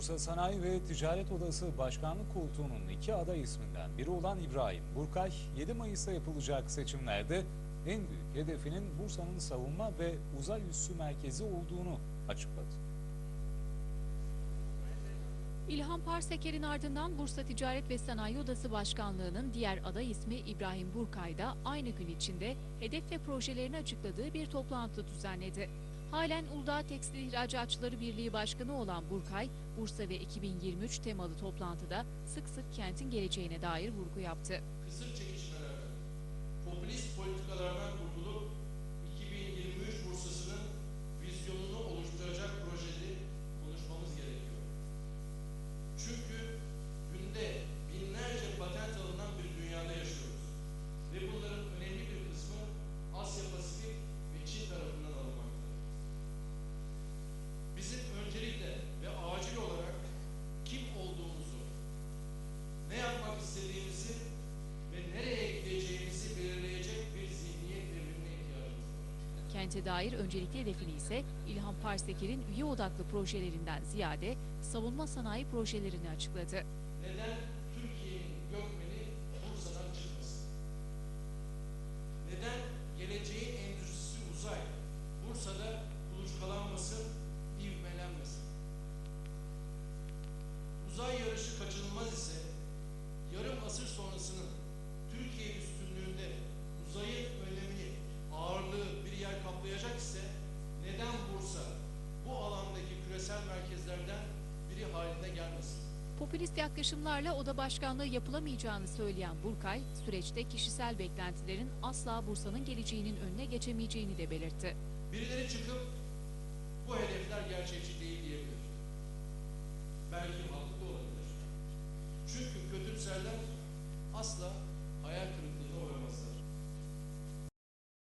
Bursa Sanayi ve Ticaret Odası Başkanlık koltuğunun iki aday isminden biri olan İbrahim Burkay, 7 Mayıs'ta yapılacak seçimlerde en büyük hedefinin Bursa'nın savunma ve uzay üssü merkezi olduğunu açıkladı. İlhan Parseker'in ardından Bursa Ticaret ve Sanayi Odası Başkanlığı'nın diğer aday ismi İbrahim Burkay da aynı gün içinde hedef ve projelerini açıkladığı bir toplantı düzenledi. Halen Uludağ Tekstil İhracatçıları Birliği Başkanı olan Burkay, Bursa ve 2023 temalı toplantıda sık sık kentin geleceğine dair vurgu yaptı. kısır çekişmelerden, Kente dair öncelikli hedefini ise İlhan Parseker'in üye odaklı projelerinden ziyade savunma sanayi projelerini açıkladı. Neden Türkiye'nin gökmeni Bursa'dan çıkmasın? Neden geleceğin endüstrisi uzay Bursa'da kuluçkalanmasın, ivmelenmesin? Uzay yarışı kaçınılmaz ise Popülist yaklaşımlarla oda başkanlığı yapılamayacağını söyleyen Burkay, süreçte kişisel beklentilerin asla Bursa'nın geleceğinin önüne geçemeyeceğini de belirtti. Birileri çıkıp bu hedefler gerçekçi değil diyebilir. Belki haklı olabilir. Çünkü kötümserler asla hayal kırıklığına